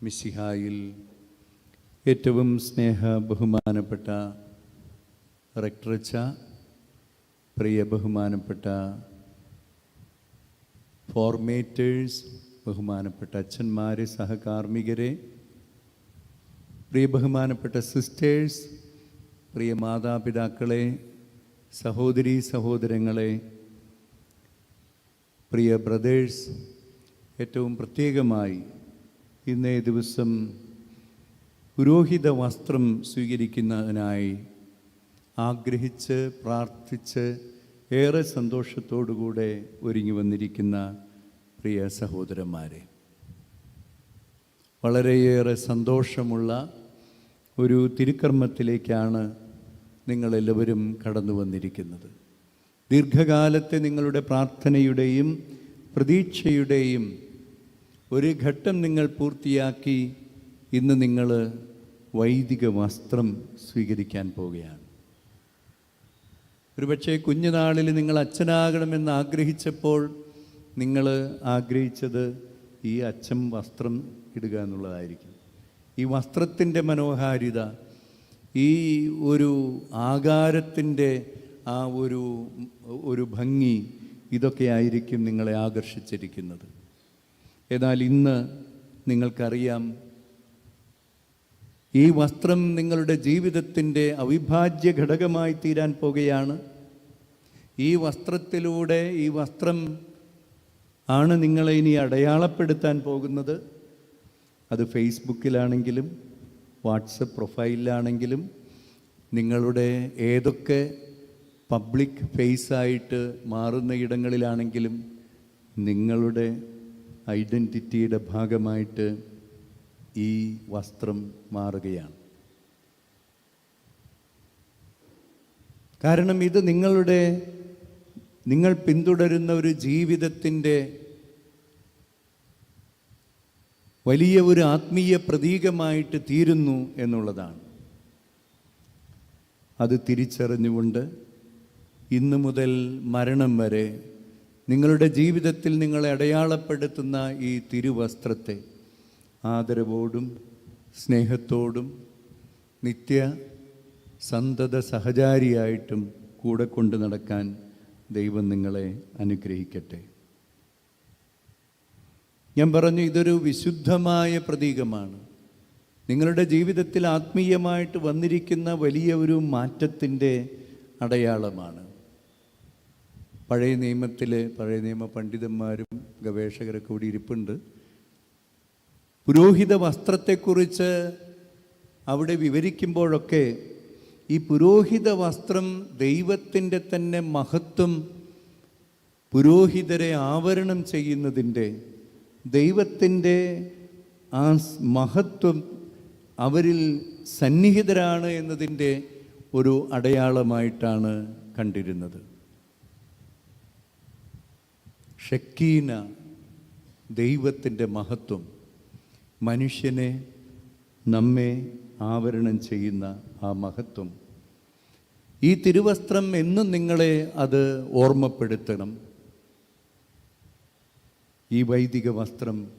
മിശിഹായിൽ ഏറ്റവും സ്നേഹ ബഹുമാനപ്പെട്ട റക്ടറച്ച പ്രിയ ബഹുമാനപ്പെട്ട ഫോർമേറ്റേഴ്സ് ബഹുമാനപ്പെട്ട അച്ഛന്മാരെ സഹകാർമ്മികരെ പ്രിയ ബഹുമാനപ്പെട്ട സിസ്റ്റേഴ്സ് പ്രിയ മാതാപിതാക്കളെ സഹോദരി സഹോദരങ്ങളെ പ്രിയ ബ്രദേഴ്സ് ഏറ്റവും പ്രത്യേകമായി ഇന്നേ ദിവസം പുരോഹിത വസ്ത്രം സ്വീകരിക്കുന്നതിനായി ആഗ്രഹിച്ച് പ്രാർത്ഥിച്ച് ഏറെ സന്തോഷത്തോടുകൂടെ ഒരുങ്ങി വന്നിരിക്കുന്ന പ്രിയ സഹോദരന്മാരെ വളരെയേറെ സന്തോഷമുള്ള ഒരു തിരുക്കർമ്മത്തിലേക്കാണ് നിങ്ങളെല്ലാവരും കടന്നു വന്നിരിക്കുന്നത്. ദീർഘകാലത്തെ നിങ്ങളുടെ പ്രാർത്ഥനയുടെയും പ്രതീക്ഷയുടെയും ഒരു ഘട്ടം നിങ്ങൾ പൂർത്തിയാക്കി ഇന്ന് നിങ്ങൾ വൈദിക വസ്ത്രം സ്വീകരിക്കാൻ പോവുകയാണ്. ഒരുപക്ഷെ കുഞ്ഞുനാളിൽ നിങ്ങൾ അച്ഛനാകണമെന്ന് ആഗ്രഹിച്ചപ്പോൾ നിങ്ങൾ ആഗ്രഹിച്ചത് ഈ അച്ഛൻ വസ്ത്രം ഇടുക എന്നുള്ളതായിരിക്കും. ഈ വസ്ത്രത്തിന്റെ മനോഹാരിത ഈ ഒരു ആകാരത്തിന്റെ ആ ഒരു ഒരു ഭംഗി ഇതൊക്കെ ആയിരിക്കും നിങ്ങളെ ആകർഷിച്ചിരിക്കുന്നത്. എന്നാൽ ഇന്ന് നിങ്ങൾക്കറിയാം. ഈ വസ്ത്രം നിങ്ങളുടെ ജീവിതത്തിന്റെ അവിഭാജ്യ ഘടകമായി തീരാൻ പോകുകയാണ്. ഈ വസ്ത്രത്തിലൂടെ ഈ വസ്ത്രം ആണ് നിങ്ങളെ ഇനി അടയാളപ്പെടുത്താൻ പോകുന്നത്. അത് ഫേസ്ബുക്കിലാണെങ്കിലും വാട്സപ്പ് പ്രൊഫൈലിലാണെങ്കിലും നിങ്ങളുടെ ഏതൊക്കെ പബ്ലിക് ഫേസായിട്ട് മാറുന്ന ഇടങ്ങളിലാണെങ്കിലും നിങ്ങളുടെ ഐഡന്റിറ്റിയുടെ ഭാഗമായിട്ട് ഈ വസ്ത്രം മാറുകയാണ്. കാരണം ഇത് നിങ്ങളുടെ നിങ്ങൾ പിന്തുടരുന്ന ഒരു ജീവിതത്തിന്റെ വലിയ ഒരു ആത്മീയ പ്രതീകമായിട്ട് തീരുന്നു എന്നുള്ളതാണ്. അത് തിരിച്ചറിഞ്ഞുകൊണ്ട് ഇന്നു മുതൽ മരണം വരെ നിങ്ങളുടെ ജീവിതത്തിൽ നിങ്ങളെ അടയാളപ്പെടുത്തുന്ന ഈ തിരുവസ്ത്രത്തെ ആദരവോടും സ്നേഹത്തോടും നിത്യ സന്തത സഹചാരിയായിട്ടും കൂടെ കൊണ്ട് നടക്കാൻ ദൈവം നിങ്ങളെ അനുഗ്രഹിക്കട്ടെ. ഞാൻ പറഞ്ഞു ഇതൊരു വിശുദ്ധമായ പ്രതീകമാണ്. നിങ്ങളുടെ ജീവിതത്തിൽ ആത്മീയമായിട്ട് വന്നിരിക്കുന്ന വലിയ ഒരു മാറ്റത്തിന്റെ അടയാളമാണ്. പഴയ നിയമത്തിലെ പഴയ നിയമ പണ്ഡിതന്മാരും ഗവേഷകരൊക്കെ കൂടി ഇരിപ്പുണ്ട്. പുരോഹിത വസ്ത്രത്തെക്കുറിച്ച് അവിടെ വിവരിക്കുമ്പോഴൊക്കെ ഈ പുരോഹിത വസ്ത്രം ദൈവത്തിന്റെ തന്നെ മഹത്വം പുരോഹിതരെ ആവരണം ചെയ്യുന്നതിന്റെ ദൈവത്തിന്റെ ആ മഹത്വം അവരിൽ സന്നിഹിതരാണ് എന്നതിന്റെ ഒരു അടയാളമായിട്ടാണ് കണ്ടിരുന്നത്. ഷക്കീന ദൈവത്തിന്റെ മഹത്വം മനുഷ്യനെ നമ്മെ ആവരണം ചെയ്യുന്ന ആ മഹത്വം. ഈ തിരുവസ്ത്രം എന്നും നിങ്ങളെ അത് ഓർമ്മപ്പെടുത്തണം. ഈ വൈദിക വസ്ത്രം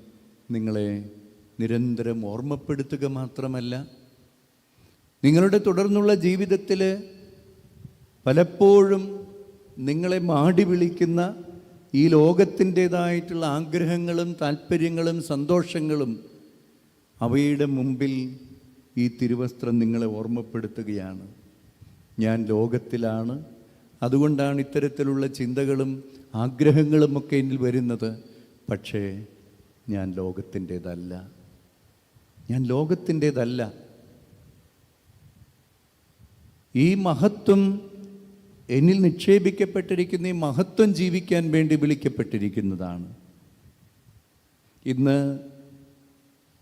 നിങ്ങളെ നിരന്തരം ഓർമ്മപ്പെടുത്തുക മാത്രമല്ല നിങ്ങളുടെ തുടർന്നുള്ള ജീവിതത്തിൽ പലപ്പോഴും നിങ്ങളെ മാടി വിളിക്കുന്ന ഈ ലോകത്തിന്റെതായിട്ടുള്ള ആഗ്രഹങ്ങളും താല്പര്യങ്ങളും സന്തോഷങ്ങളും അവയുടെ മുമ്പിൽ ഈ തിരുവസ്ത്രം നിങ്ങളെ ഓർമ്മപ്പെടുത്തുകയാണ്. ഞാൻ ലോകത്തിലാണ്. അതുകൊണ്ടാണ് ഇത്തരത്തിലുള്ള ചിന്തകളും ആഗ്രഹങ്ങളുമൊക്കെ എന്നിൽ വരുന്നത്. പക്ഷേ ഞാൻ ലോകത്തിന്റെതല്ല. ഞാൻ ലോകത്തിന്റെതല്ല. ഈ മഹത്വം എന്നിൽ നിക്ഷേപിക്കപ്പെട്ടിരിക്കുന്ന ഈ മഹത്വം ജീവിക്കാൻ വേണ്ടി വിളിക്കപ്പെട്ടിരിക്കുന്നതാണ്. ഇന്ന്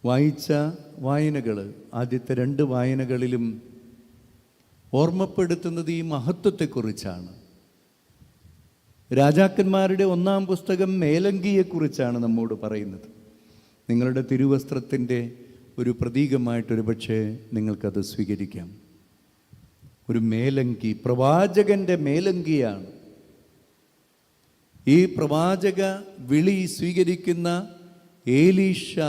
വായിച്ച വായനകൾ ആദ്യത്തെ രണ്ട് വായനകളിലും ഓർമ്മപ്പെടുത്തുന്നത് ഈ മഹത്വത്തെക്കുറിച്ചാണ്. രാജാക്കന്മാരുടെ ഒന്നാം പുസ്തകം മേലങ്കിയെക്കുറിച്ചാണ് നമ്മോട് പറയുന്നത്. നിങ്ങളുടെ തിരുവസ്ത്രത്തിന്റെ ഒരു പ്രതീകമായിട്ടൊരു പക്ഷേ നിങ്ങൾക്കത് സ്വീകരിക്കാം. ഒരു മേലങ്കി പ്രവാചകന്റെ മേലങ്കിയാണ്. ഈ പ്രവാചക വിളി സ്വീകരിക്കുന്ന ഏലീഷ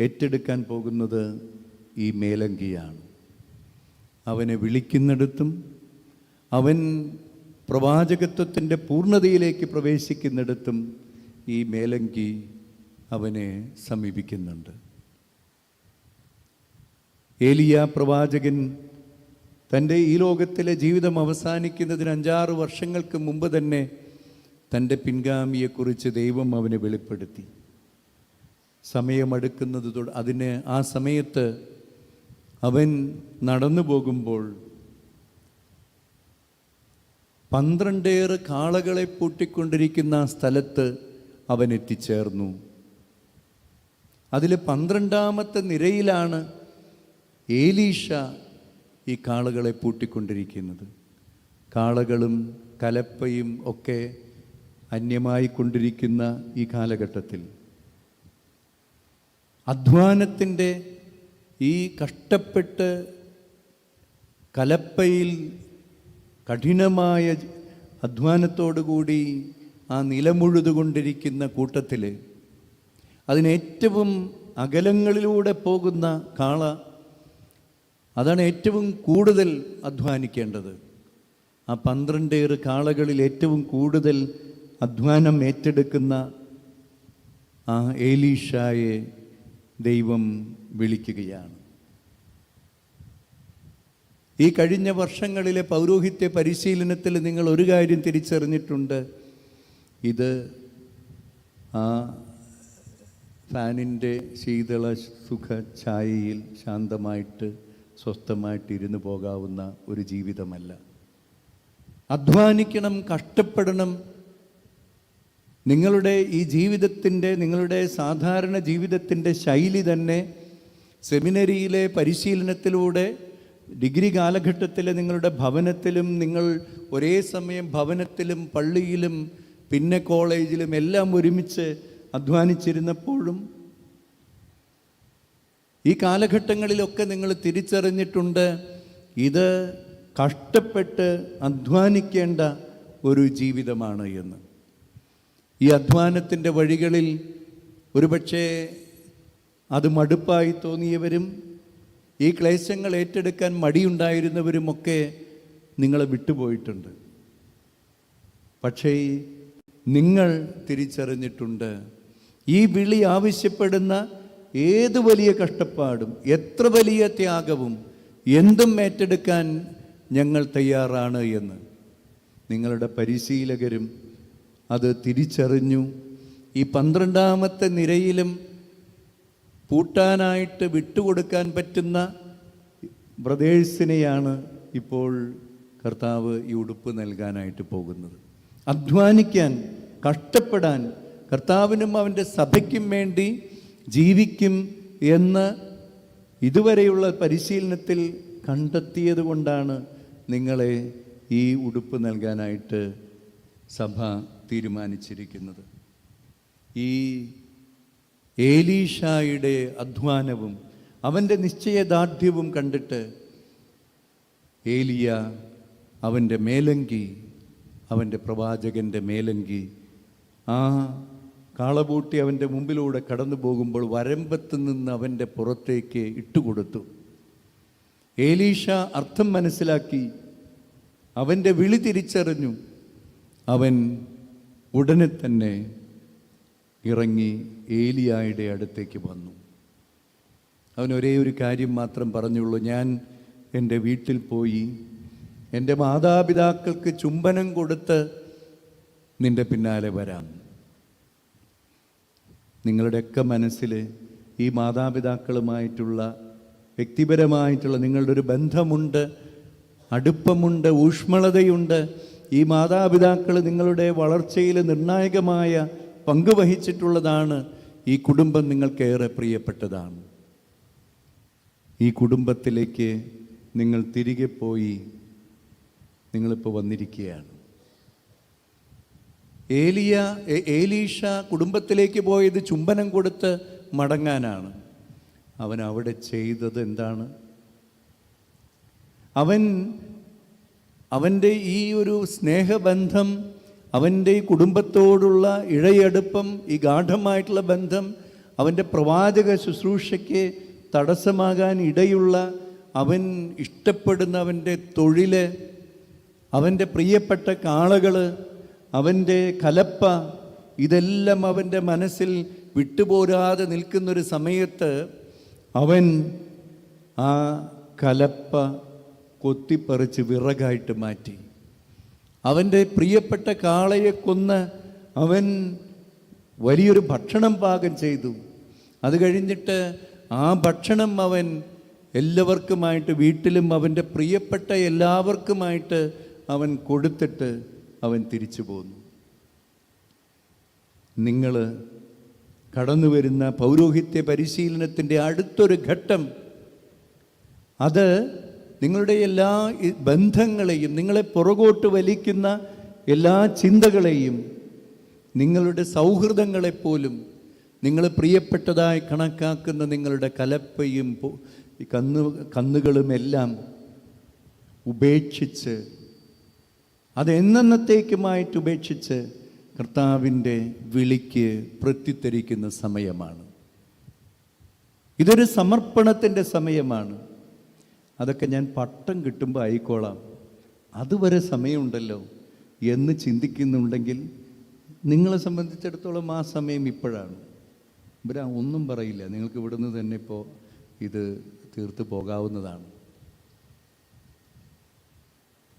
ഏറ്റെടുക്കാൻ പോകുന്നത് ഈ മേലങ്കിയാണ്. അവനെ വിളിക്കുന്നിടത്തും അവൻ പ്രവാചകത്വത്തിന്റെ പൂർണതയിലേക്ക് പ്രവേശിക്കുന്നിടത്തും ഈ മേലങ്കി അവനെ സമീപിക്കുന്നുണ്ട്. ഏലിയ പ്രവാചകൻ തന്റെ ഈ ലോകത്തിലെ ജീവിതം അവസാനിക്കുന്നതിന് അഞ്ചാറ് വർഷങ്ങൾക്ക് മുമ്പ് തന്നെ തന്റെ പിൻഗാമിയെക്കുറിച്ച് ദൈവം അവനെ വെളിപ്പെടുത്തി. സമയമടുക്കുന്നത് തൊ- അതിന് ആ സമയത്ത് അവൻ നടന്നു പോകുമ്പോൾ പന്ത്രണ്ടേറെ കാളകളെ പൂട്ടിക്കൊണ്ടിരിക്കുന്ന ആ സ്ഥലത്ത് അവൻ എത്തിച്ചേർന്നു. അതിൽ പന്ത്രണ്ടാമത്തെ നിരയിലാണ് ഏലീഷ ഈ കാളകളെ പൂട്ടിക്കൊണ്ടിരിക്കുന്നത്. കാളകളും കലപ്പയും ഒക്കെ അന്യമായി കൊണ്ടിരിക്കുന്ന ഈ കാലഘട്ടത്തിൽ. അധ്വാനത്തിന്റെ ഈ കഷ്ടപ്പെട്ട് കലപ്പയിൽ കഠിനമായ അധ്വാനത്തോടുകൂടി ആ നിലമുഴുതുകൊണ്ടിരിക്കുന്ന കൂട്ടത്തിൽ അതിനേറ്റവും അകലങ്ങളിലൂടെ പോകുന്ന കാള അതാണ് ഏറ്റവും കൂടുതൽ അധ്വാനിക്കേണ്ടത്. ആ പന്ത്രണ്ടേറ് കാളകളിൽ ഏറ്റവും കൂടുതൽ അധ്വാനം ഏറ്റെടുക്കുന്ന ആ ഏലീഷായെ ദൈവം വിളിക്കുകയാണ്. ഈ കഴിഞ്ഞ വർഷങ്ങളിലെ പൗരോഹിത്യ പരിശീലനത്തിൽ നിങ്ങൾ ഒരു കാര്യം തിരിച്ചറിഞ്ഞിട്ടുണ്ട്. ഇത് ആ ഫാനിന്റെ ശീതള സുഖ ഛായയിൽ ശാന്തമായിട്ട് സ്വസ്ഥമായിട്ട് ഇരുന്ന് പോകാവുന്ന ഒരു ജീവിതമല്ല. അധ്വാനിക്കണം കഷ്ടപ്പെടണം. നിങ്ങളുടെ ഈ ജീവിതത്തിന്റെ നിങ്ങളുടെ സാധാരണ ജീവിതത്തിന്റെ ശൈലി തന്നെ സെമിനറിയിലെ പരിശീലനത്തിലൂടെ ഡിഗ്രി കാലഘട്ടത്തിലെ നിങ്ങളുടെ ഭവനത്തിലും നിങ്ങൾ ഒരേ സമയം ഭവനത്തിലും പള്ളിയിലും പിന്നെ കോളേജിലും എല്ലാം ഒരുമിച്ച് അധ്വാനിച്ചിരുന്നപ്പോഴും ഈ കാലഘട്ടങ്ങളിലൊക്കെ നിങ്ങൾ തിരിച്ചറിഞ്ഞിട്ടുണ്ട് ഇത് കഷ്ടപ്പെട്ട് അധ്വാനിക്കേണ്ട ഒരു ജീവിതമാണ് എന്ന്. ഈ അധ്വാനത്തിന്റെ വഴികളിൽ ഒരുപക്ഷെ അത് മടുപ്പായി തോന്നിയവരും ഈ ക്ലേശങ്ങൾ ഏറ്റെടുക്കാൻ മടിയുണ്ടായിരുന്നവരുമൊക്കെ നിങ്ങളെ വിട്ടുപോയിട്ടുണ്ട്. പക്ഷേ നിങ്ങൾ തിരിച്ചറിഞ്ഞിട്ടുണ്ട്. ഈ വിളി ആവശ്യപ്പെടുന്ന ഏത് വലിയ കഷ്ടപ്പാടും എത്ര വലിയ ത്യാഗവും എന്തും ഏറ്റെടുക്കാൻ ഞങ്ങൾ തയ്യാറാണ് എന്ന്. നിങ്ങളുടെ പരിശീലകരും അത് തിരിച്ചറിഞ്ഞു. ഈ പന്ത്രണ്ടാമത്തെ നിരയിലും പൂട്ടാനായിട്ട് വിട്ടുകൊടുക്കാൻ പറ്റുന്ന ബ്രദേഴ്സിനെയാണ് ഇപ്പോൾ കർത്താവ് ഈ ഉടുപ്പ് നൽകാനായിട്ട് പോകുന്നത്. അധ്വാനിക്കാൻ കഷ്ടപ്പെടാൻ കർത്താവിനും അവന്റെ സഭയ്ക്കും വേണ്ടി ജീവിക്കും എന്ന് ഇതുവരെയുള്ള പരിശീലനത്തിൽ കണ്ടെത്തിയത് കൊണ്ടാണ് നിങ്ങളെ ഈ ഉടുപ്പ് നൽകാനായിട്ട് സഭ തീരുമാനിച്ചിരിക്കുന്നത്. ഈ ഏലീഷായുടെ അധ്വാനവും അവന്റെ നിശ്ചയദാർഢ്യവും കണ്ടിട്ട് ഏലിയ അവന്റെ മേലങ്കി അവന്റെ പ്രവാചകന്റെ മേലങ്കി ആ കാളപൂട്ടി അവന്റെ മുമ്പിലൂടെ കടന്നു പോകുമ്പോൾ വരമ്പത്ത് നിന്ന് അവന്റെ പുറത്തേക്ക് ഇട്ടുകൊടുത്തു. ഏലീഷ അർത്ഥം മനസ്സിലാക്കി അവന്റെ വിളി തിരിച്ചറിഞ്ഞു. അവൻ ഉടനെ തന്നെ ഇറങ്ങി ഏലിയായുടെ അടുത്തേക്ക് വന്നു. അവൻ ഒരേ ഒരു കാര്യം മാത്രം പറഞ്ഞുള്ളൂ. ഞാൻ എന്റെ വീട്ടിൽ പോയി എന്റെ മാതാപിതാക്കൾക്ക് ചുംബനം കൊടുത്ത് നിന്റെ പിന്നാലെ വരാം. നിങ്ങളുടെയൊക്കെ മനസ്സിൽ ഈ മാതാപിതാക്കളുമായിട്ടുള്ള വ്യക്തിപരമായിട്ടുള്ള നിങ്ങളുടെ ഒരു ബന്ധമുണ്ട് അടുപ്പമുണ്ട് ഊഷ്മളതയുണ്ട്. ഈ മാതാപിതാക്കൾ നിങ്ങളുടെ വളർച്ചയിൽ നിർണായകമായ പങ്ക് വഹിച്ചിട്ടുള്ളതാണ് ഈ കുടുംബം നിങ്ങൾക്കേറെ പ്രിയപ്പെട്ടതാണ്. ഈ കുടുംബത്തിലേക്ക് നിങ്ങൾ തിരികെ പോയി നിങ്ങളിപ്പോൾ വന്നിരിക്കുകയാണ്. ഏലിയ ഏലീഷ കുടുംബത്തിലേക്ക് പോയത് ചുംബനം കൊടുത്ത് മടങ്ങാനാണ്. അവൻ അവിടെ ചെയ്തത് എന്താണ്? അവൻ അവന്റെ ഈ ഒരു സ്നേഹബന്ധം അവന്റെ ഈ കുടുംബത്തോടുള്ള ഇഴയടുപ്പം ഈ ഗാഠമായിട്ടുള്ള ബന്ധം അവന്റെ പ്രവാചക ശുശ്രൂഷയ്ക്ക് തടസ്സമാകാൻ ഇടയുള്ള അവൻ ഇഷ്ടപ്പെടുന്ന അവന്റെ തൊഴിൽ അവന്റെ പ്രിയപ്പെട്ട കാളകൾ അവന്റെ കലപ്പ ഇതെല്ലാം അവന്റെ മനസ്സിൽ വിട്ടുപോരാതെ നിൽക്കുന്നൊരു സമയത്ത് അവൻ ആ കലപ്പ കൊത്തിപ്പറിച്ച് വിറകായിട്ട് മാറ്റി. അവന്റെ പ്രിയപ്പെട്ട കാളയെ കൊന്ന് അവൻ വലിയൊരു ഭക്ഷണം പാകം ചെയ്തു. അത് കഴിഞ്ഞിട്ട് ആ ഭക്ഷണം അവൻ എല്ലാവർക്കുമായിട്ട് വീട്ടിലും അവന്റെ പ്രിയപ്പെട്ട എല്ലാവർക്കുമായിട്ട് അവൻ കൊടുത്തിട്ട് അവൻ തിരിച്ചു പോന്നു. നിങ്ങൾ കടന്നു വരുന്ന പൗരോഹിത്യ പരിശീലനത്തിന്റെ അടുത്തൊരു ഘട്ടം. അത് നിങ്ങളുടെ എല്ലാ ബന്ധങ്ങളെയും നിങ്ങളെ പുറകോട്ട് വലിക്കുന്ന എല്ലാ ചിന്തകളെയും നിങ്ങളുടെ സൗഹൃദങ്ങളെപ്പോലും നിങ്ങൾ പ്രിയപ്പെട്ടതായി കണക്കാക്കുന്ന നിങ്ങളുടെ കലപ്പയും കന്നു കന്നുകളുമെല്ലാം ഉപേക്ഷിച്ച് അത് എന്നെന്നത്തേക്കുമായിട്ട് ഉപേക്ഷിച്ച് കർത്താവിന്റെ വിളിക്ക് പ്രത്യുത്തരിക്കുന്ന സമയമാണ്. ഇതൊരു സമർപ്പണത്തിന്റെ സമയമാണ്. അതൊക്കെ ഞാൻ പട്ടം കിട്ടുമ്പോൾ ആയിക്കോളാം. അതുവരെ സമയമുണ്ടല്ലോ എന്ന് ചിന്തിക്കുന്നുണ്ടെങ്കിൽ നിങ്ങളെ സംബന്ധിച്ചിടത്തോളം ആ സമയം ഇപ്പോഴാണ്. ഇവരാ ഒന്നും പറയില്ല. നിങ്ങൾക്ക് ഇവിടുന്ന് തന്നെ ഇപ്പോൾ ഇത് തീർത്ത് പോകാവുന്നതാണ്.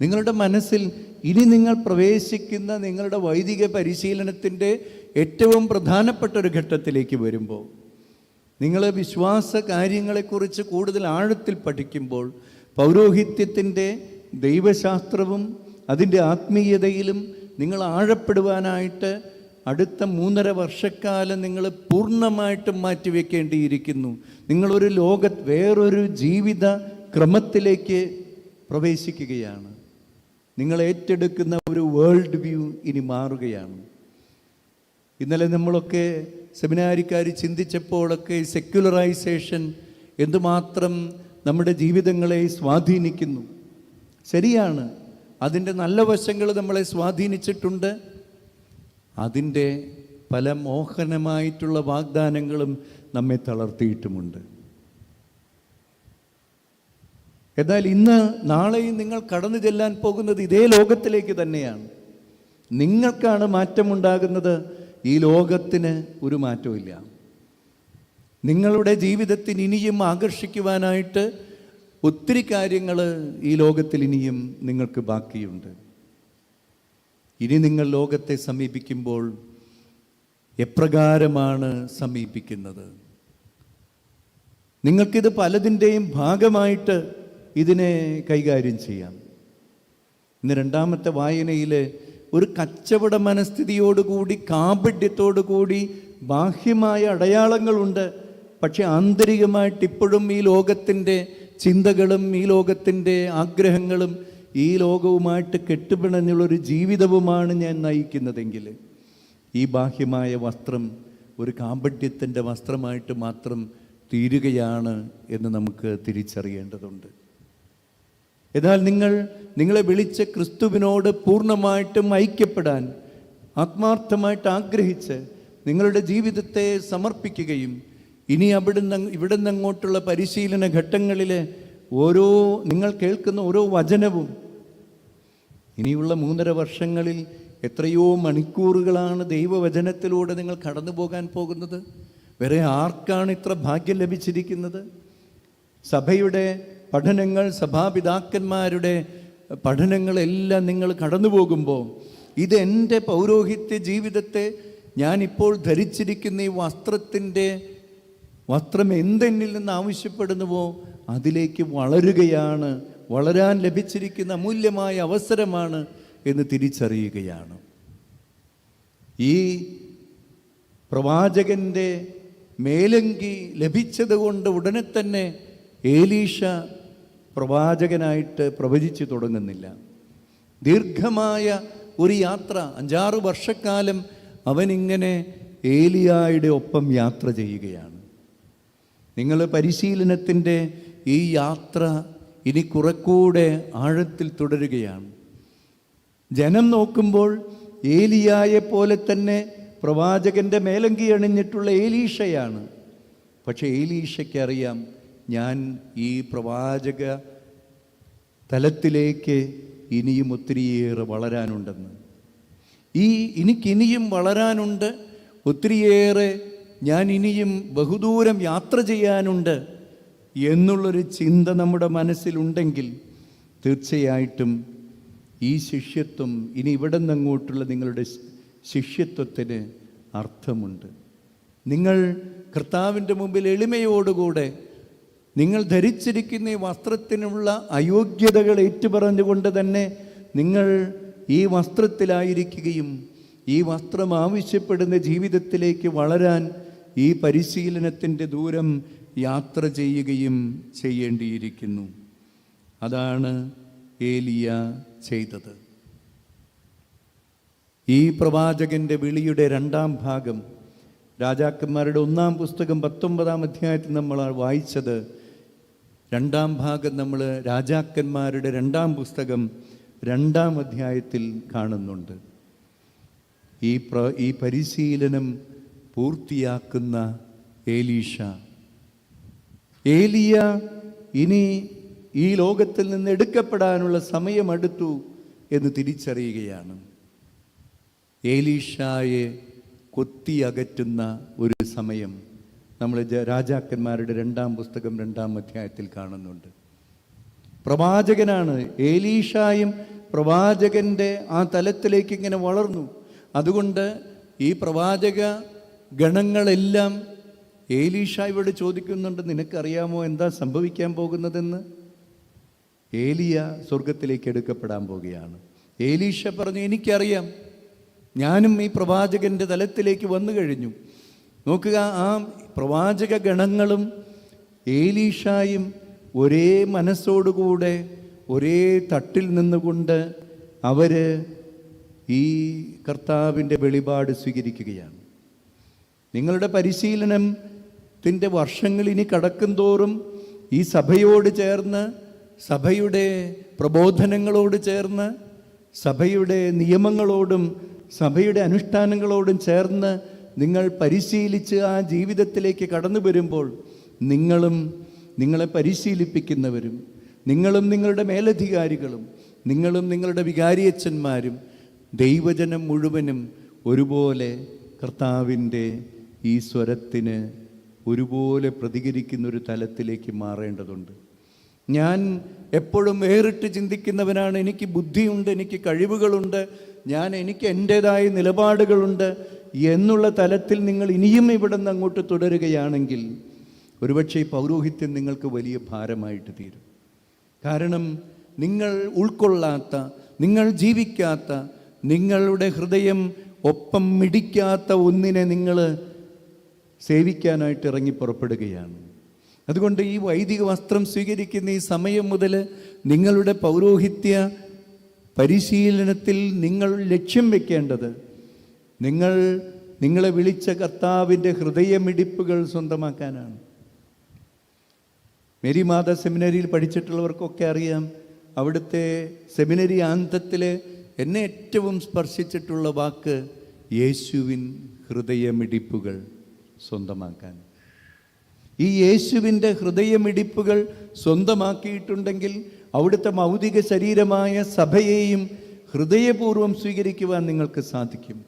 നിങ്ങളുടെ മനസ്സിൽ ഇനി നിങ്ങൾ പ്രവേശിക്കുന്ന നിങ്ങളുടെ വൈദിക പരിശീലനത്തിന്റെ ഏറ്റവും പ്രധാനപ്പെട്ട ഒരു ഘട്ടത്തിലേക്ക് വരുമ്പോൾ നിങ്ങൾ വിശ്വാസ കാര്യങ്ങളെക്കുറിച്ച് കൂടുതൽ ആഴത്തിൽ പഠിക്കുമ്പോൾ പൗരോഹിത്യത്തിന്റെ ദൈവശാസ്ത്രവും അതിന്റെ ആത്മീയതയിലും നിങ്ങൾ ആഴപ്പെടുവാനായിട്ട് അടുത്ത മൂന്നര വർഷക്കാലം നിങ്ങൾ പൂർണമായിട്ടും മാറ്റിവെക്കേണ്ടിയിരിക്കുന്നു. നിങ്ങളൊരു ലോക വേറൊരു ജീവിത ക്രമത്തിലേക്ക് പ്രവേശിക്കുകയാണ്. നിങ്ങൾ ഏറ്റെടുക്കുന്ന ഒരു വേൾഡ് വ്യൂ ഇനി മാറുകയാണ്. ഇന്നലെ നമ്മളൊക്കെ സെമിനാരിക്കാർ ചിന്തിച്ചപ്പോഴൊക്കെ സെക്യുലറൈസേഷൻ എന്തുമാത്രം നമ്മുടെ ജീവിതങ്ങളെ സ്വാധീനിക്കുന്നു. ശരിയാണ്. അതിന്റെ നല്ല വശങ്ങൾ നമ്മളെ സ്വാധീനിച്ചിട്ടുണ്ട്. അതിന്റെ പല മോഹനമായിട്ടുള്ള വാഗ്ദാനങ്ങളും നമ്മെ തളർത്തിയിട്ടുമുണ്ട്. എന്നാൽ ഇന്ന് നാളെയും നിങ്ങൾ കടന്നു ചെല്ലാൻ പോകുന്നത് ഇതേ ലോകത്തിലേക്ക് തന്നെയാണ്. നിങ്ങൾക്കാണ് മാറ്റമുണ്ടാകുന്നത്. ഈ ലോകത്തിന് ഒരു മാറ്റമില്ല നിങ്ങളുടെ ജീവിതത്തിന് ഇനിയും ആകർഷിക്കുവാനായിട്ട് ഒത്തിരി കാര്യങ്ങൾ ഈ ലോകത്തിൽ ഇനിയും നിങ്ങൾക്ക് ബാക്കിയുണ്ട്. ഇനി നിങ്ങൾ ലോകത്തെ സമീപിക്കുമ്പോൾ എപ്രകാരമാണ് സമീപിക്കുന്നത്? നിങ്ങൾക്കിത് പലതിന്റെയും ഭാഗമായിട്ട് ഇതിനെ കൈകാര്യം ചെയ്യാം. ഇന്ന് രണ്ടാമത്തെ വായനയിൽ ഒരു കച്ചവട മനസ്ഥിതിയോടുകൂടി കാപഢ്യത്തോടുകൂടി ബാഹ്യമായ അടയാളങ്ങളുണ്ട്. പക്ഷെ ആന്തരികമായിട്ട് ഇപ്പോഴും ഈ ലോകത്തിന്റെ ചിന്തകളും ഈ ലോകത്തിന്റെ ആഗ്രഹങ്ങളും ഈ ലോകവുമായിട്ട് കെട്ടുപിണഞ്ഞുള്ളൊരു ജീവിതവുമാണ് ഞാൻ നയിക്കുന്നതെങ്കിൽ ഈ ബാഹ്യമായ വസ്ത്രം ഒരു കാപഢ്യത്തിന്റെ വസ്ത്രമായിട്ട് മാത്രം തീരുകയാണ് എന്ന് നമുക്ക് തിരിച്ചറിയേണ്ടതുണ്ട്. എന്നാൽ നിങ്ങൾ നിങ്ങളെ വിളിച്ച ക്രിസ്തുവിനോട് പൂർണമായിട്ടും ഐക്യപ്പെടാൻ ആത്മാർത്ഥമായിട്ട് ആഗ്രഹിച്ച് നിങ്ങളുടെ ജീവിതത്തെ സമർപ്പിക്കുകയും ഇനി അവിടുന്ന് ഇവിടുന്ന് അങ്ങോട്ടുള്ള പരിശീലന ഘട്ടങ്ങളിൽ ഓരോ നിങ്ങൾ കേൾക്കുന്ന ഓരോ വചനവും ഇനിയുള്ള മൂന്നര വർഷങ്ങളിൽ എത്രയോ മണിക്കൂറുകളാണ് ദൈവവചനത്തിലൂടെ നിങ്ങൾ കടന്നു പോകാൻ പോകുന്നത്. വേറെ ആർക്കാണ് ഇത്ര ഭാഗ്യം ലഭിച്ചിരിക്കുന്നത്? സഭയുടെ പഠനങ്ങൾ സഭാപിതാക്കന്മാരുടെ പഠനങ്ങളെല്ലാം നിങ്ങൾ കടന്നു പോകുമ്പോൾ ഇത് എന്റെ പൗരോഹിത്യ ജീവിതത്തെ ഞാനിപ്പോൾ ധരിച്ചിരിക്കുന്ന ഈ വസ്ത്രത്തിന്റെ വസ്ത്രം എന്തെന്നിൽ നിന്ന് ആവശ്യപ്പെടുന്നുവോ അതിലേക്ക് വളരുകയാണ് വളരാൻ ലഭിച്ചിരിക്കുന്ന അമൂല്യമായ അവസരമാണ് എന്ന് തിരിച്ചറിയുകയാണ്. ഈ പ്രവാചകന്റെ മേലങ്കി ലഭിച്ചതുകൊണ്ട് ഉടനെ തന്നെ ഏലീഷ പ്രവാചകനായിട്ട് പ്രവചിച്ചു തുടങ്ങുന്നില്ല. ദീർഘമായ ഒരു യാത്ര അഞ്ചാറ് വർഷക്കാലം അവനിങ്ങനെ ഏലിയായുടെ ഒപ്പം യാത്ര ചെയ്യുകയാണ്. നിങ്ങൾ പരിശീലനത്തിന്റെ ഈ യാത്ര ഇനി കുറെക്കൂടെ ആഴത്തിൽ തുടരുകയാണ്. ജനം നോക്കുമ്പോൾ ഏലിയായെ പോലെ തന്നെ പ്രവാചകന്റെ മേലങ്കി അണിഞ്ഞിട്ടുള്ള ഏലീഷയാണ് പക്ഷേ ഏലീഷയ്ക്ക് അറിയാം ഞാൻ ഈ പ്രവാചക തലത്തിലേക്ക് ഇനിയും ഒത്തിരിയേറെ വളരാനുണ്ടെന്ന്. ഈ എനിക്കിനിയും വളരാനുണ്ട് ഒത്തിരിയേറെ ഞാൻ ഇനിയും ബഹുദൂരം യാത്ര ചെയ്യാനുണ്ട് എന്നുള്ളൊരു ചിന്ത നമ്മുടെ മനസ്സിലുണ്ടെങ്കിൽ തീർച്ചയായിട്ടും ഈ ശിഷ്യത്വം ഇനി ഇവിടെ നിന്നങ്ങോട്ടുള്ള നിങ്ങളുടെ ശിഷ്യത്വത്തിന് അർത്ഥമുണ്ട്. നിങ്ങൾ കർത്താവിന്റെ മുമ്പിൽ എളിമയോടുകൂടെ നിങ്ങൾ ധരിച്ചിരിക്കുന്ന ഈ വസ്ത്രത്തിനുള്ള അയോഗ്യതകൾ ഏറ്റുപറഞ്ഞുകൊണ്ട് തന്നെ നിങ്ങൾ ഈ വസ്ത്രത്തിലായിരിക്കുകയും ഈ വസ്ത്രം ആവശ്യപ്പെടുന്ന ജീവിതത്തിലേക്ക് വളരാൻ ഈ പരിശീലനത്തിന്റെ ദൂരം യാത്ര ചെയ്യുകയും ചെയ്യേണ്ടിയിരിക്കുന്നു. അതാണ് ഏലിയ ചെയ്തത്. ഈ പ്രവാചകന്റെ വിളിയുടെ രണ്ടാം ഭാഗം രാജാക്കന്മാരുടെ ഒന്നാം പുസ്തകം പത്തൊമ്പതാം അധ്യായത്തിൽ നമ്മൾ വായിച്ചത് രണ്ടാം ഭാഗം നമ്മൾ രാജാക്കന്മാരുടെ രണ്ടാം പുസ്തകം രണ്ടാം അധ്യായത്തിൽ കാണുന്നുണ്ട്. ഈ പ്ര ഈ പരിശീലനം പൂർത്തിയാക്കുന്ന ഏലീഷ. ഏലിയ ഇനി ഈ ലോകത്തിൽ നിന്ന് എടുക്കപ്പെടാനുള്ള സമയമടുത്തു എന്ന് തിരിച്ചറിയുകയാണ്. ഏലീഷായെ കൊത്തി അകറ്റുന്ന ഒരു സമയം. നമ്മൾ രാജാക്കന്മാരുടെ രണ്ടാം പുസ്തകം രണ്ടാം അധ്യായത്തിൽ കാണുന്നുണ്ട്. പ്രവാചകനാണ് ഏലീഷായും പ്രവാചകന്റെ ആ തലത്തിലേക്ക് ഇങ്ങനെ വളർന്നു. അതുകൊണ്ട് ഈ പ്രവാചക ഗണങ്ങളെല്ലാം ഏലീഷായോട് ചോദിക്കുന്നുണ്ട് നിനക്കറിയാമോ എന്താ സംഭവിക്കാൻ പോകുന്നതെന്ന്? ഏലിയ സ്വർഗത്തിലേക്ക് എടുക്കപ്പെടാൻ പോവുകയാണ്. ഏലീഷ പറഞ്ഞു എനിക്കറിയാം. ഞാനും ഈ പ്രവാചകന്റെ തലത്തിലേക്ക് വന്നു കഴിഞ്ഞു. നോക്കുക ആ പ്രവാചക ഗണങ്ങളും ഏലീഷായും ഒരേ മനസ്സോടുകൂടെ ഒരേ തട്ടിൽ നിന്നുകൊണ്ട് അവർ ഈ കർത്താവിന്റെ വെളിപാട് സ്വീകരിക്കുകയാണ്. നിങ്ങളുടെ പരിശീലനത്തിന്റെ വർഷങ്ങൾ ഇനി കടക്കും തോറും ഈ സഭയോട് ചേർന്ന് സഭയുടെ പ്രബോധനങ്ങളോട് ചേർന്ന് സഭയുടെ നിയമങ്ങളോടും സഭയുടെ അനുഷ്ഠാനങ്ങളോടും ചേർന്ന് നിങ്ങൾ പരിശീലിച്ച് ആ ജീവിതത്തിലേക്ക് കടന്നു വരുമ്പോൾ നിങ്ങളും നിങ്ങളെ പരിശീലിപ്പിക്കുന്നവരും നിങ്ങളും നിങ്ങളുടെ മേലധികാരികളും നിങ്ങളും നിങ്ങളുടെ വികാരിയച്ഛന്മാരും ദൈവജനം മുഴുവനും ഒരുപോലെ കർത്താവിന്റെ ഈ സ്വരത്തിന് ഒരുപോലെ പ്രതികരിക്കുന്ന ഒരു തലത്തിലേക്ക് മാറേണ്ടതുണ്ട്. ഞാൻ എപ്പോഴും വേറിട്ട് ചിന്തിക്കുന്നവനാണ്. എനിക്ക് ബുദ്ധിയുണ്ട് എനിക്ക് കഴിവുകളുണ്ട്. ഞാൻ എനിക്ക് എന്റേതായ നിലപാടുകളുണ്ട് എന്നുള്ള തലത്തിൽ നിങ്ങൾ ഇനിയും ഇവിടെ നിന്ന് അങ്ങോട്ട് തുടരുകയാണെങ്കിൽ ഒരുപക്ഷെ ഈ പൗരോഹിത്യം നിങ്ങൾക്ക് വലിയ ഭാരമായിട്ട് തീരും. കാരണം നിങ്ങൾ ഉൾക്കൊള്ളാത്ത നിങ്ങൾ ജീവിക്കാത്ത നിങ്ങളുടെ ഹൃദയം ഒപ്പം മിടിക്കാത്ത ഒന്നിനെ നിങ്ങൾ സേവിക്കാനായിട്ട് ഇറങ്ങി പുറപ്പെടുകയാണ്. അതുകൊണ്ട് ഈ വൈദിക വസ്ത്രം സ്വീകരിക്കുന്ന ഈ സമയം മുതൽ നിങ്ങളുടെ പൗരോഹിത്യ പരിശീലനത്തിൽ നിങ്ങൾ ലക്ഷ്യം വെക്കേണ്ടത് നിങ്ങൾ നിങ്ങളെ വിളിച്ച കർത്താവിന്റെ ഹൃദയമിടിപ്പുകൾ സ്വന്തമാക്കാനാണ്. മേരി മാത സെമിനറിയിൽ പഠിച്ചിട്ടുള്ളവർക്കൊക്കെ അറിയാം അവിടുത്തെ സെമിനറി ആന്തത്തിൽ എന്നെ ഏറ്റവും സ്പർശിച്ചിട്ടുള്ള വാക്ക് യേശുവിൻ ഹൃദയമിടിപ്പുകൾ സ്വന്തമാക്കാൻ. ഈ യേശുവിന്റെ ഹൃദയമിടിപ്പുകൾ സ്വന്തമാക്കിയിട്ടുണ്ടെങ്കിൽ അവിടുത്തെ മൗതിക ശരീരമായ സഭയെയും ഹൃദയപൂർവം സ്വീകരിക്കുവാൻ നിങ്ങൾക്ക് സാധിക്കും.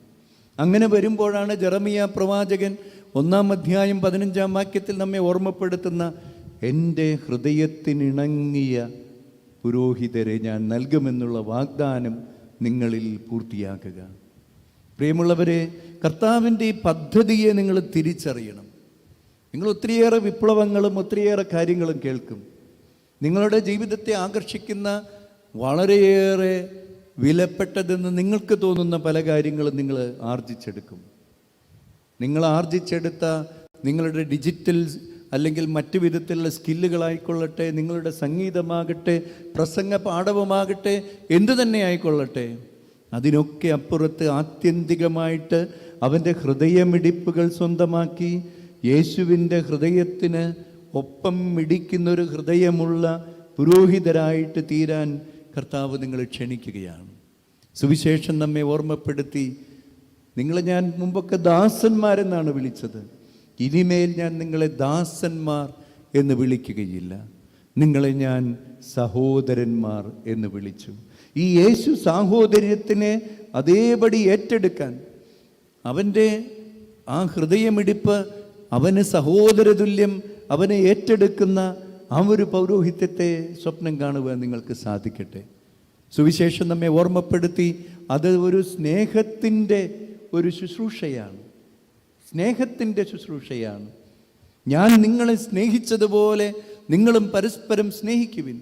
അങ്ങനെ വരുമ്പോഴാണ് ജെറമിയ പ്രവാചകൻ ഒന്നാം അധ്യായം പതിനഞ്ചാം വാക്യത്തിൽ നമ്മെ ഓർമ്മപ്പെടുത്തുന്ന എന്റെ ഹൃദയത്തിനിണങ്ങിയ പുരോഹിതരെ ഞാൻ നൽകുമെന്നുള്ള വാഗ്ദാനം നിങ്ങളിൽ പൂർത്തിയാക്കുക. പ്രിയമുള്ളവരെ കർത്താവിന്റെ ഈ പദ്ധതിയെ നിങ്ങൾ തിരിച്ചറിയണം. നിങ്ങൾ ഒത്തിരിയേറെ വിപ്ലവങ്ങളും ഒത്തിരിയേറെ കാര്യങ്ങളും കേൾക്കും. നിങ്ങളുടെ ജീവിതത്തെ ആകർഷിക്കുന്ന വളരെയേറെ വിലപ്പെട്ടതെന്ന് നിങ്ങൾക്ക് തോന്നുന്ന പല കാര്യങ്ങളും നിങ്ങൾ ആർജിച്ചെടുക്കും. നിങ്ങൾ ആർജിച്ചെടുത്ത നിങ്ങളുടെ ഡിജിറ്റൽ അല്ലെങ്കിൽ മറ്റു വിധത്തിലുള്ള സ്കില്ലുകളായിക്കൊള്ളട്ടെ നിങ്ങളുടെ സംഗീതമാകട്ടെ പ്രസംഗ പാഠവുമാകട്ടെ എന്തു തന്നെ ആയിക്കൊള്ളട്ടെ അതിനൊക്കെ അപ്പുറത്ത് ആത്യന്തികമായിട്ട് അവന്റെ ഹൃദയമിടിപ്പുകൾ സ്വന്തമാക്കി യേശുവിന്റെ ഹൃദയത്തിന് ഒപ്പം മിടിക്കുന്നൊരു ഹൃദയമുള്ള പുരോഹിതരായിട്ട് തീരാൻ കർത്താവ് നിങ്ങളെ ക്ഷണിക്കുകയാണ്. സുവിശേഷം നമ്മെ ഓർമ്മപ്പെടുത്തി നിങ്ങളെ ഞാൻ മുമ്പൊക്കെ ദാസന്മാരെന്നാണ് വിളിച്ചത്. ഇനിമേൽ ഞാൻ നിങ്ങളെ ദാസന്മാർ എന്ന് വിളിക്കുകയില്ല. നിങ്ങളെ ഞാൻ സഹോദരന്മാർ എന്ന് വിളിച്ചു. ഈ യേശു സാഹോദര്യത്തിനെ അതേപടി ഏറ്റെടുക്കാൻ അവന്റെ ആ ഹൃദയമിടിപ്പ് അവന് സഹോദരതുല്യം അവനെ ഏറ്റെടുക്കുന്ന ആ ഒരു പൗരോഹിത്യത്തെ സ്വപ്നം കാണുവാൻ നിങ്ങൾക്ക് സാധിക്കട്ടെ. സുവിശേഷം നമ്മെ ഓർമ്മപ്പെടുത്തി അത് ഒരു സ്നേഹത്തിന്റെ ഒരു ശുശ്രൂഷയാണ്. സ്നേഹത്തിന്റെ ശുശ്രൂഷയാണ്. ഞാൻ നിങ്ങളെ സ്നേഹിച്ചതുപോലെ നിങ്ങളും പരസ്പരം സ്നേഹിക്കുവിൻ.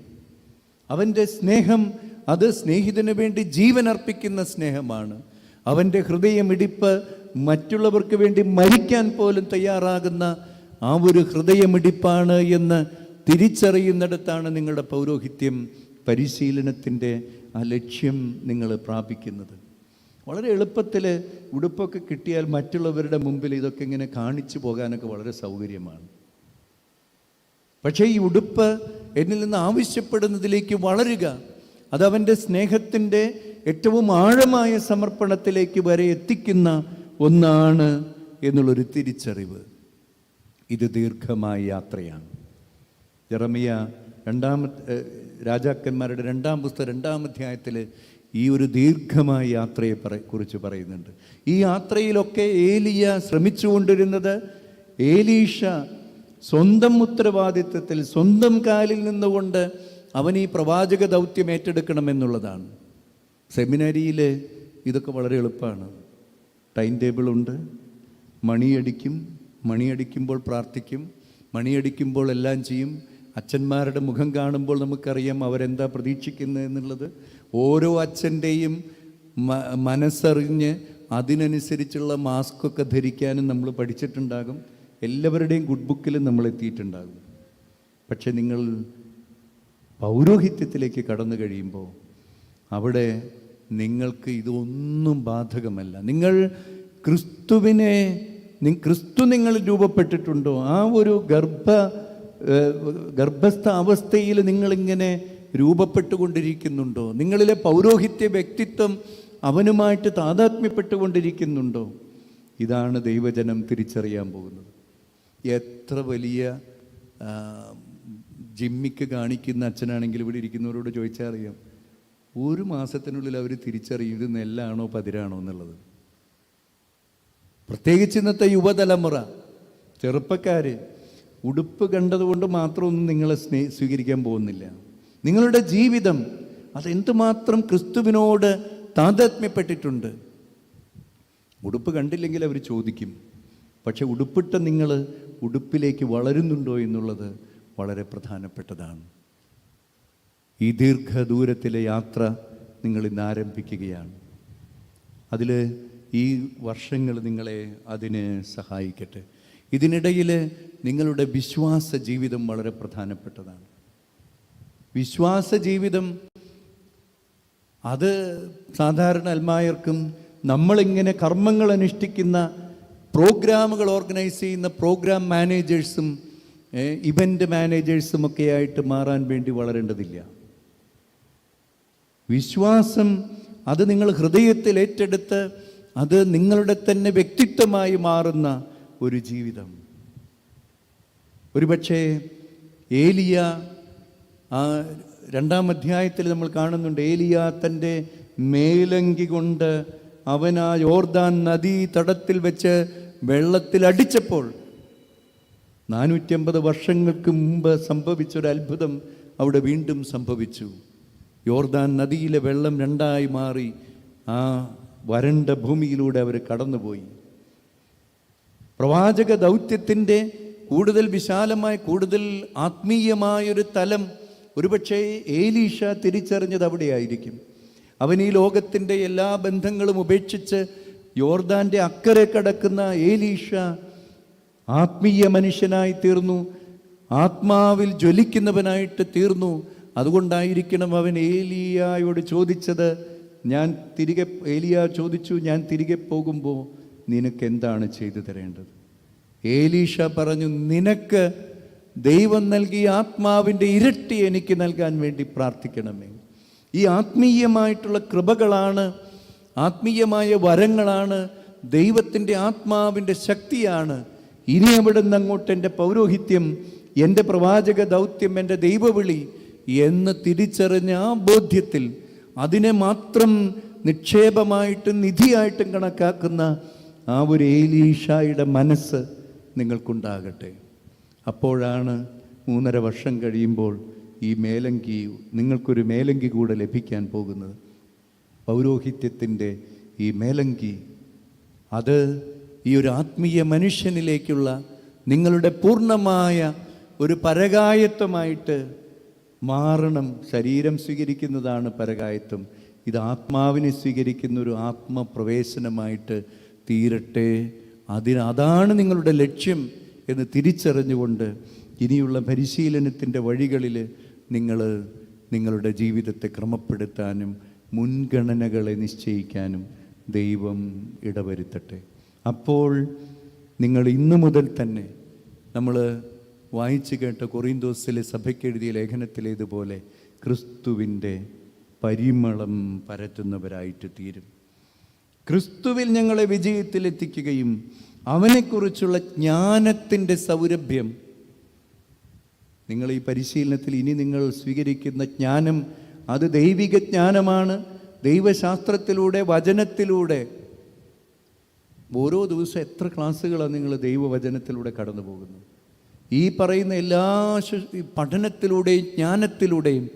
അവന്റെ സ്നേഹം അത് സ്നേഹിതന് വേണ്ടി ജീവൻ അർപ്പിക്കുന്ന സ്നേഹമാണ്. അവന്റെ ഹൃദയമിടിപ്പ് മറ്റുള്ളവർക്ക് വേണ്ടി മരിക്കാൻ പോലും തയ്യാറാകുന്ന ആ ഒരു ഹൃദയമിടിപ്പാണ് എന്ന് തിരിച്ചറിയുന്നിടത്താണ് നിങ്ങളുടെ പൗരോഹിത്യം പരിശീലനത്തിന്റെ ആ ലക്ഷ്യം നിങ്ങൾ പ്രാപിക്കുന്നത്. വളരെ എളുപ്പത്തിൽ ഉടുപ്പൊക്കെ കിട്ടിയാൽ മറ്റുള്ളവരുടെ മുമ്പിൽ ഇതൊക്കെ ഇങ്ങനെ കാണിച്ചു പോകാനൊക്കെ വളരെ സൗകര്യമാണ്. പക്ഷേ ഈ ഉടുപ്പ് എന്നിൽ നിന്ന് ആവശ്യപ്പെടുന്നതിലേക്ക് വളരുക അതവന്റെ സ്നേഹത്തിന്റെ ഏറ്റവും ആഴമായ സമർപ്പണത്തിലേക്ക് വരെ എത്തിക്കുന്ന ഒന്നാണ് എന്നുള്ളൊരു തിരിച്ചറിവ്. ഇത് ദീർഘമായ യാത്രയാണ്. ജറമിയ രണ്ടാമ രാജാക്കന്മാരുടെ രണ്ടാം പുസ്തകം രണ്ടാം അധ്യായത്തിൽ ഈ ഒരു ദീർഘമായ യാത്രയെ പറ കുറിച്ച് പറയുന്നുണ്ട്. ഈ യാത്രയിലൊക്കെ ഏലിയ ശ്രമിച്ചുകൊണ്ടിരുന്നത് ഏലീഷ സ്വന്തം ഉത്തരവാദിത്വത്തിൽ സ്വന്തം കാലിൽ നിന്നുകൊണ്ട് അവൻ ഈ പ്രവാചക ദൗത്യം ഏറ്റെടുക്കണമെന്നുള്ളതാണ് സെമിനാരിയിൽ ഇതൊക്കെ വളരെ എളുപ്പമാണ്. ടൈം ടേബിളുണ്ട് മണിയടിക്കും മണിയടിക്കുമ്പോൾ പ്രാർത്ഥിക്കും മണിയടിക്കുമ്പോൾ എല്ലാം ചെയ്യും. അച്ഛന്മാരുടെ മുഖം കാണുമ്പോൾ നമുക്കറിയാം അവരെന്താ പ്രതീക്ഷിക്കുന്നത് എന്നുള്ളത്. ഓരോ അച്ഛന്റെയും മനസ്സറിഞ്ഞ് അതിനനുസരിച്ചുള്ള മാസ്കൊക്കെ ധരിക്കാനും നമ്മൾ പഠിച്ചിട്ടുണ്ടാകും. എല്ലാവരുടെയും ഗുഡ് ബുക്കിൽ നമ്മൾ എത്തിയിട്ടുണ്ടാകും. പക്ഷെ നിങ്ങൾ പൗരോഹിത്യത്തിലേക്ക് കടന്നു കഴിയുമ്പോൾ അവിടെ നിങ്ങൾക്ക് ഇതൊന്നും ബാധകമല്ല. നിങ്ങൾ ക്രിസ്തുവിനെ ക്രിസ്തു നിങ്ങൾ രൂപപ്പെട്ടിട്ടുണ്ടോ? ആ ഒരു ഗർഭ ഗർഭസ്ഥ അവസ്ഥയിൽ നിങ്ങളിങ്ങനെ രൂപപ്പെട്ടുകൊണ്ടിരിക്കുന്നുണ്ടോ? നിങ്ങളിലെ പൗരോഹിത്യ വ്യക്തിത്വം അവനുമായിട്ട് താതാത്മ്യപ്പെട്ടുകൊണ്ടിരിക്കുന്നുണ്ടോ? ഇതാണ് ദൈവജനം തിരിച്ചറിയാൻ പോകുന്നത്. എത്ര വലിയ ജിമ്മിക്ക് കാണിക്കുന്ന അച്ഛനാണെങ്കിൽ ഇവിടെ ഇരിക്കുന്നവരോട് ചോദിച്ചാൽ അറിയാം. ഒരു മാസത്തിനുള്ളിൽ അവർ തിരിച്ചറിയും ഇത് നെല്ലാണോ പതിരാണോ എന്നുള്ളത്. പ്രത്യേകിച്ച് ഇന്നത്തെ യുവതലമുറ ചെറുപ്പക്കാർ ഉടുപ്പ് കണ്ടതുകൊണ്ട് മാത്രമൊന്നും നിങ്ങളെ സ്നേ സ്വീകരിക്കാൻ പോകുന്നില്ല. നിങ്ങളുടെ ജീവിതം അതെന്തുമാത്രം ക്രിസ്തുവിനോട് താതാത്മ്യപ്പെട്ടിട്ടുണ്ട്? ഉടുപ്പ് കണ്ടില്ലെങ്കിൽ അവർ ചോദിക്കും പക്ഷെ ഉടുപ്പിട്ട നിങ്ങൾ ഉടുപ്പിലേക്ക് വളരുന്നുണ്ടോ എന്നുള്ളത് വളരെ പ്രധാനപ്പെട്ടതാണ്. ഈ ദീർഘദൂരത്തിലെ യാത്ര നിങ്ങൾ ഇന്ന് ആരംഭിക്കുകയാണ്. അതിൽ ഈ വർഷങ്ങൾ നിങ്ങളെ അതിന് സഹായിക്കട്ടെ. ഇതിനിടയിൽ നിങ്ങളുടെ വിശ്വാസ ജീവിതം വളരെ പ്രധാനപ്പെട്ടതാണ്. വിശ്വാസ ജീവിതം അത് സാധാരണ അൽമായർക്കും നമ്മളിങ്ങനെ കർമ്മങ്ങൾ അനുഷ്ഠിക്കുന്ന പ്രോഗ്രാമുകൾ ഓർഗനൈസ് ചെയ്യുന്ന പ്രോഗ്രാം മാനേജേഴ്സും ഇവന്റ് മാനേജേഴ്സും ഒക്കെ ആയിട്ട് മാറാൻ വേണ്ടി വളരേണ്ടതില്ല. വിശ്വാസം അത് നിങ്ങൾ ഹൃദയത്തിൽ ഏറ്റെടുത്ത് അത് നിങ്ങളുടെ തന്നെ വ്യക്തിത്വമായി മാറുന്ന ഒരു ജീവിതം. ഒരുപക്ഷേ ഏലിയ ആ രണ്ടാം അധ്യായത്തിൽ നമ്മൾ കാണുന്നുണ്ട് ഏലിയ തന്റെ മേലങ്കി കൊണ്ട് അവൻ ആ യോർദാൻ നദീ തടത്തിൽ വെച്ച് വെള്ളത്തിൽ അടിച്ചപ്പോൾ നാനൂറ്റമ്പത് വർഷങ്ങൾക്ക് മുമ്പ് സംഭവിച്ച ഒരു അത്ഭുതം അവിടെ വീണ്ടും സംഭവിച്ചു. യോർദാൻ നദിയിലെ വെള്ളം രണ്ടായി മാറി. ആ വരണ്ട ഭൂമിയിലൂടെ അവർ കടന്നുപോയി. പ്രവാചക ദൗത്യത്തിന്റെ കൂടുതൽ വിശാലമായ കൂടുതൽ ആത്മീയമായൊരു തലം ഒരുപക്ഷെ ഏലീഷ തിരിച്ചറിഞ്ഞത് അവിടെയായിരിക്കും. അവൻ ഈ ലോകത്തിന്റെ എല്ലാ ബന്ധങ്ങളും ഉപേക്ഷിച്ച് യോർദാന്റെ അക്കരെ കടക്കുന്ന ഏലീഷ ആത്മീയ മനുഷ്യനായി തീർന്നു. ആത്മാവിൽ ജ്വലിക്കുന്നവനായിട്ട് തീർന്നു. അതുകൊണ്ടായിരിക്കണം അവൻ ഏലിയായോട് ചോദിച്ചത്. ഞാൻ തിരികെ ഏലിയ ചോദിച്ചു ഞാൻ തിരികെ പോകുമ്പോൾ നിനക്ക് എന്താണ് ചെയ്തു തരേണ്ടത്? ഏലീഷ പറഞ്ഞു നിനക്ക് ദൈവം നൽകിയ ആത്മാവിന്റെ ഇരട്ടി എനിക്ക് നൽകാൻ വേണ്ടി പ്രാർത്ഥിക്കണമേ. ഈ ആത്മീയമായിട്ടുള്ള കൃപകളാണ് ആത്മീയമായ വരങ്ങളാണ് ദൈവത്തിന്റെ ആത്മാവിന്റെ ശക്തിയാണ്. ഇനി അവിടെ നിന്ന് അങ്ങോട്ട് എന്റെ പൗരോഹിത്യം എന്റെ പ്രവാചക ദൗത്യം എന്റെ ദൈവവിളി എന്ന് തിരിച്ചറിഞ്ഞ ആ ബോധ്യത്തിൽ അതിനെ മാത്രം നിക്ഷേപമായിട്ടും നിധിയായിട്ടും കണക്കാക്കുന്ന ആ ഒരു ഏലീഷായുടെ മനസ്സ് നിങ്ങൾക്കുണ്ടാകട്ടെ. അപ്പോഴാണ് മൂന്നര വർഷം കഴിയുമ്പോൾ ഈ മേലങ്കി നിങ്ങൾക്കൊരു മേലങ്കി കൂടെ ലഭിക്കാൻ പോകുന്നത്. പൗരോഹിത്യത്തിന്റെ ഈ മേലങ്കി അത് ഈ ഒരു ആത്മീയ മനുഷ്യനിലേക്കുള്ള നിങ്ങളുടെ പൂർണമായ ഒരു പരകായത്വമായിട്ട് മാറണം ശരീരം സ്വീകരിക്കുന്നതാണ് പരകായത്വം. ഇത് ആത്മാവിനെ സ്വീകരിക്കുന്ന ഒരു ആത്മപ്രവേശനമായിട്ട് തീരട്ടെ. അതിന് അതാണ് നിങ്ങളുടെ ലക്ഷ്യം എന്ന് തിരിച്ചറിഞ്ഞുകൊണ്ട് ഇനിയുള്ള പരിശീലനത്തിന്റെ വഴികളിൽ നിങ്ങൾ നിങ്ങളുടെ ജീവിതത്തെ ക്രമപ്പെടുത്താനും മുൻഗണനകളെ നിശ്ചയിക്കാനും ദൈവം ഇടവരുത്തട്ടെ. അപ്പോൾ നിങ്ങൾ ഇന്നു മുതൽ തന്നെ നമ്മൾ വായിച്ചു കേട്ട കൊറിന്തോസിലെ സഭയ്ക്ക് എഴുതിയ ലേഖനത്തിലേതുപോലെ ക്രിസ്തുവിന്റെ പരിമളം പരത്തുന്നവരായിട്ട് തീരും. ക്രിസ്തുവിൽ ഞങ്ങളെ വിജയത്തിലെത്തിക്കുകയും അവനെക്കുറിച്ചുള്ള ജ്ഞാനത്തിന്റെ സൗരഭ്യം നിങ്ങൾ ഈ പരിശീലനത്തിൽ ഇനി നിങ്ങൾ സ്വീകരിക്കുന്ന ജ്ഞാനം അത് ദൈവിക ജ്ഞാനമാണ്. ദൈവശാസ്ത്രത്തിലൂടെ വചനത്തിലൂടെ. ഓരോ ദിവസം എത്ര ക്ലാസ്സുകളാണ് നിങ്ങൾ ദൈവവചനത്തിലൂടെ കടന്നു പോകുന്നത് ഈ പറയുന്ന എല്ലാ പഠനത്തിലൂടെയും ജ്ഞാനത്തിലൂടെയും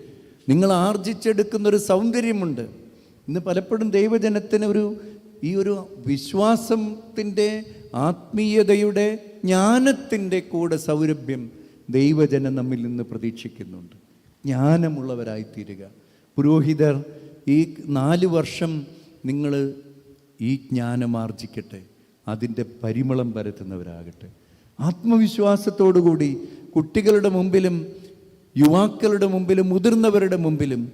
നിങ്ങൾ ആർജിച്ചെടുക്കുന്ന ഒരു സൗന്ദര്യമുണ്ട്. ഇന്ന് പലപ്പോഴും ദൈവജനത്തിന് ഒരു ഈ ഒരു വിശ്വാസത്തിന്റെ ആത്മീയതയുടെ ജ്ഞാനത്തിന്റെ കൂടെ സൗരഭ്യം ദൈവജനം നമ്മിൽ നിന്ന് പ്രതീക്ഷിക്കുന്നുണ്ട്. ജ്ഞാനമുള്ളവരായിത്തീരുക. പുരോഹിതർ ഈ നാല് വർഷം നിങ്ങൾ ഈ ജ്ഞാനം ആർജിക്കട്ടെ. അതിന്റെ പരിമളം പരത്തുന്നവരാകട്ടെ. ആത്മവിശ്വാസത്തോടുകൂടി കുട്ടികളുടെ മുമ്പിലും യുവാക്കളുടെ മുമ്പിലും മുതിർന്നവരുടെ മുമ്പിലും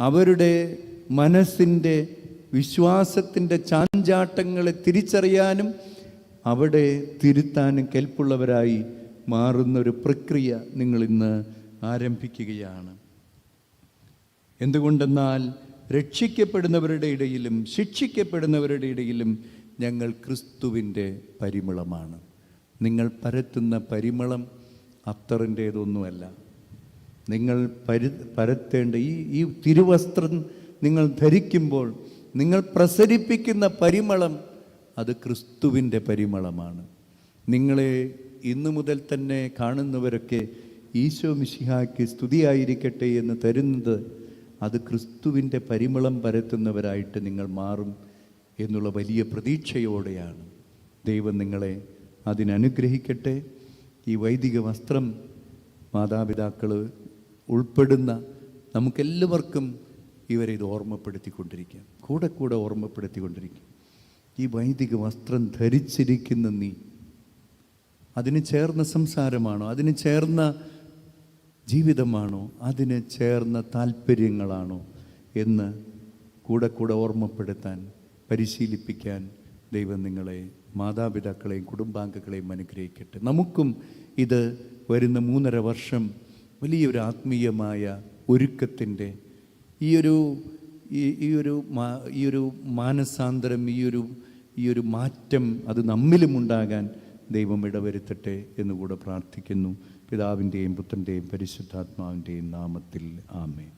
അവരുടെ മനസ്സിന്റെ വിശ്വാസത്തിന്റെ ചാഞ്ചാട്ടങ്ങളെ തിരിച്ചറിയാനും അവിടെ തിരുത്താനും കെൽപ്പുള്ളവരായി മാറുന്നൊരു പ്രക്രിയ നിങ്ങൾ ഇന്ന് ആരംഭിക്കുകയാണ്. എന്തുകൊണ്ടെന്നാൽ രക്ഷിക്കപ്പെടുന്നവരുടെ ഇടയിലും ശിക്ഷിക്കപ്പെടുന്നവരുടെ ഇടയിലും ഞങ്ങൾ ക്രിസ്തുവിന്റെ പരിമളമാണ്. നിങ്ങൾ പരത്തുന്ന പരിമളം അത്തറിന്റേതൊന്നുമല്ല. നിങ്ങൾ പരു പരത്തേണ്ട ഈ ഈ തിരുവസ്ത്രം നിങ്ങൾ ധരിക്കുമ്പോൾ നിങ്ങൾ പ്രസരിപ്പിക്കുന്ന പരിമളം അത് ക്രിസ്തുവിന്റെ പരിമളമാണ്. നിങ്ങളെ ഇന്നു മുതൽ തന്നെ കാണുന്നവരൊക്കെ ഈശോ മിശിഹായ്ക്ക് സ്തുതിയായിരിക്കട്ടെ എന്ന് തരുന്നത് അത് ക്രിസ്തുവിന്റെ പരിമളം പരത്തുന്നവരായിട്ട് നിങ്ങൾ മാറും എന്നുള്ള വലിയ പ്രതീക്ഷയോടെയാണ്. ദൈവം നിങ്ങളെ അതിനനുഗ്രഹിക്കട്ടെ. ഈ വൈദിക വസ്ത്രം മാതാപിതാക്കൾ ഉൾപ്പെടുന്ന നമുക്കെല്ലാവർക്കും ഇവരെ ഇത് ഓർമ്മപ്പെടുത്തിക്കൊണ്ടിരിക്കാം. കൂടെ കൂടെ ഓർമ്മപ്പെടുത്തിക്കൊണ്ടിരിക്കും. ഈ വൈദിക വസ്ത്രം ധരിച്ചിരിക്കുന്ന നീ അതിന് ചേർന്ന സംസാരമാണോ? അതിന് ചേർന്ന ജീവിതമാണോ? അതിന് ചേർന്ന താല്പര്യങ്ങളാണോ? എന്ന് കൂടെ കൂടെ ഓർമ്മപ്പെടുത്താൻ പരിശീലിപ്പിക്കാൻ ദൈവം നിങ്ങളെ മാതാപിതാക്കളെയും കുടുംബാംഗങ്ങളെയും അനുഗ്രഹിക്കട്ടെ. നമുക്കും ഇത് വരുന്ന മൂന്നര വർഷം വലിയൊരു ആത്മീയമായ ഒരുക്കത്തിന്റെ ഈയൊരു ഒരു ഈ ഒരു മാ- ഈ ഒരു മാനസാന്തരം ഈയൊരു ഒരു ഈ ഒരു മാറ്റം അത് നമ്മിലും ഉണ്ടാകാൻ ദൈവം ഇടവരുത്തട്ടെ എന്നുകൂടെ പ്രാർത്ഥിക്കുന്നു. പിതാവിന്റെയും പുത്രന്റെയും പരിശുദ്ധാത്മാവിന്റെയും നാമത്തിൽ ആമേൻ.